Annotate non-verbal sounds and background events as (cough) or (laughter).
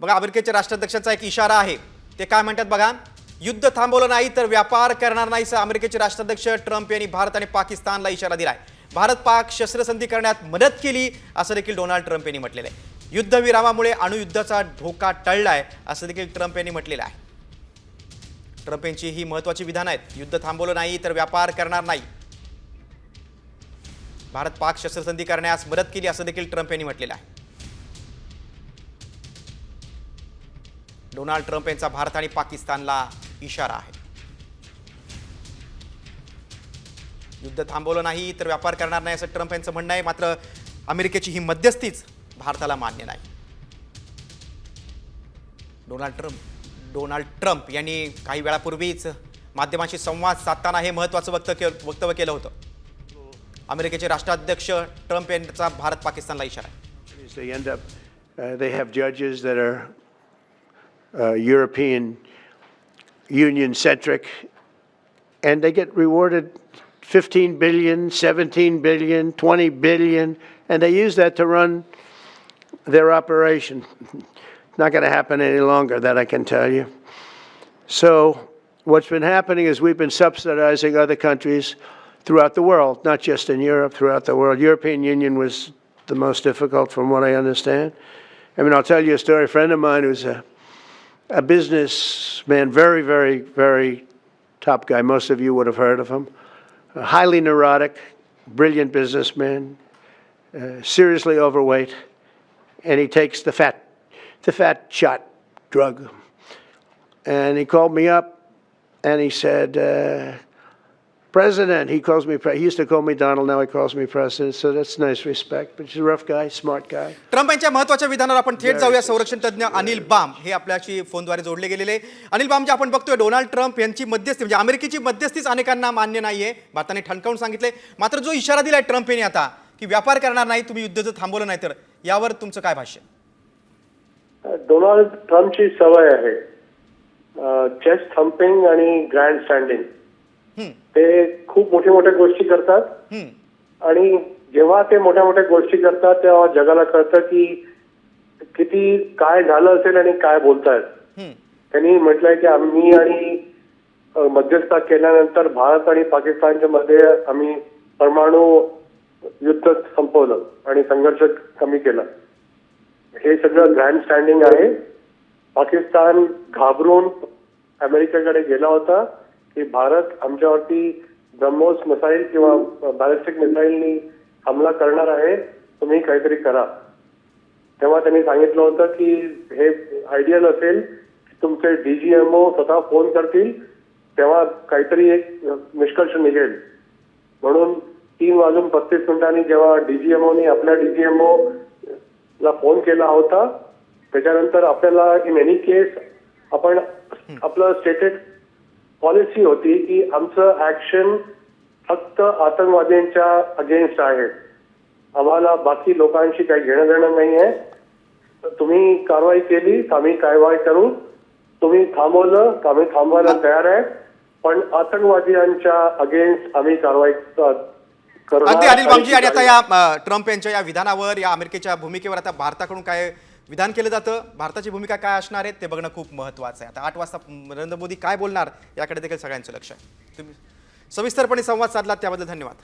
बघा अमेरिकेच्या राष्ट्राध्यक्षांचा एक इशारा आहे. ते काय म्हणतात बघा युद्ध थांबवलं नाही तर व्यापार करणार नाही असं अमेरिकेचे राष्ट्राध्यक्ष ट्रम्प यांनी भारत आणि पाकिस्तानला इशारा दिलाय. भारत पाक शस्त्रसंधी करण्यात मदत केली असं देखील डोनाल्ड ट्रम्प यांनी म्हटलेलं आहे. युद्धविरामामुळे अणुयुद्धाचा धोका टळलाय असं देखील ट्रम्प यांनी म्हटलेलं आहे. ट्रम्प यांची ही महत्वाची विधानं आहेत. युद्ध थांबवलं नाही तर व्यापार करणार नाही. भारत पाक शस्त्रसंधी करण्यास मदत केली असं देखील ट्रम्प यांनी म्हटलेलं आहे. डोनाल्ड ट्रम्प यांचा भारत आणि पाकिस्तानला इशारा आहे. युद्ध थांबवलं नाही तर व्यापार करणार नाही असं ट्रम्प यांचं म्हणणं आहे. मात्र अमेरिकेची ही मध्यस्थीच भारताला मान्य नाही. डोनाल्ड ट्रम्प डोनाल्ड ट्रम्प यांनी काही वेळापूर्वीच माध्यमांशी संवाद साधताना हे महत्त्वाचं वक्त के वक्तव्य केलं होतं. अमेरिकेचे राष्ट्राध्यक्ष ट्रम्प यांचा भारत पाकिस्तानला इशारा आहे. They uh, European Union centric, and they get rewarded 15 billion, 17 billion, 20 billion, and they use that to run their operation. (laughs) Not going to happen any longer, that I can tell you. So, what's been happening is we've been subsidizing other countries throughout the world, not just in Europe, throughout the world. European Union was the most difficult, from what I understand. I mean, I'll tell you a story. A friend of mine who's a, a businessman, very, very, very top guy. Most of you would have heard of him. A highly neurotic, brilliant businessman, uh, seriously overweight, and he takes the fat, the fat shot drug. And he called me up and he said, uh, President, he calls me, pre- he used to call me Donald, now he calls me President, so that's nice respect. But he's a rough guy, smart guy. Trump यांच्या महत्त्वाच्या विधानावर आपण थेट जाऊया संरक्षण तज्ज्ञ Anil balm. हे आपल्याशी फोनद्वारे जोडले गेलेले अनिल बाम जे आपण बघतोय डोनाल्ड ट्रम्प यांची मध्यस्थी म्हणजे अमेरिकेची मध्यस्थीच अनेकांना मान्य नाहीये. भारताने ठणकावून सांगितले मात्र जो इशारा दिलाय ट्रम्प यांनी आता की व्यापार करणार नाही तुम्ही युद्ध जर थांबवलं नाही तर यावर तुमचं काय भाष्य? डोनाल्ड ट्रम्पची सवय आहे. चेस्ट थम्पिंग आणि ग्रँड स्टँडिंग ते खूप मोठ्या मोठ्या गोष्टी करतात. आणि जेव्हा ते मोठ्या मोठ्या गोष्टी करतात तेव्हा जगाला कळतं की किती काय झालं असेल आणि काय बोलतायत. त्यांनी म्हटलंय की आम्ही आणि अ, मध्यस्थता केल्यानंतर भारत आणि पाकिस्तानच्या मध्ये आम्ही परमाणु युद्ध संपवलं आणि संघर्ष कमी केला. हे सगळं ग्रँड स्टँडिंग आहे. पाकिस्तान घाबरून अमेरिकेकडे गेला होता. की भारत आमच्यावरती ब्रह्मोस मिसाईल किंवा बॅलिस्टिक मिसाईलनी हमला करणार आहे तुम्ही काहीतरी करा. तेव्हा त्यांनी सांगितलं होतं की हे आयडियल असेल की तुमचे डीजीएमओ स्वतः फोन करतील तेव्हा काहीतरी एक निष्कर्ष निघेल. म्हणून तीन वाजून पस्तीस मिनिटांनी जेव्हा डीजीएमओनी आपल्या डीजीएमओ ला फोन केला होता त्याच्यानंतर आपल्याला इन एनी केस आपण आपलं स्टेटेड पॉलिसी होती की आमचं ऍक्शन फक्त आतंकवाद्यांच्या अगेन्स्ट आहे. आम्हाला बाकी लोकांशी काही घेणं देणं नाही आहे तर तुम्ही कारवाई केली तर आम्ही कारवाई करू. तुम्ही थांबवलं आम्ही थांबवायला तयार आहे. पण आतंकवादियांच्या अगेन्स्ट आम्ही कारवाई अगदी अनिल बामजी आणि आता या ट्रम्प यांच्या या विधानावर या अमेरिकेच्या भूमिकेवर आता भारताकडून काय विधान केलं जातं. भारताची भूमिका काय असणार आहे ते बघणं खूप महत्त्वाचं आहे. आता आठ वाजता नरेंद्र मोदी काय बोलणार याकडे देखील सगळ्यांचं लक्ष आहे. तुम्ही सविस्तरपणे संवाद साधलात त्याबद्दल धन्यवाद.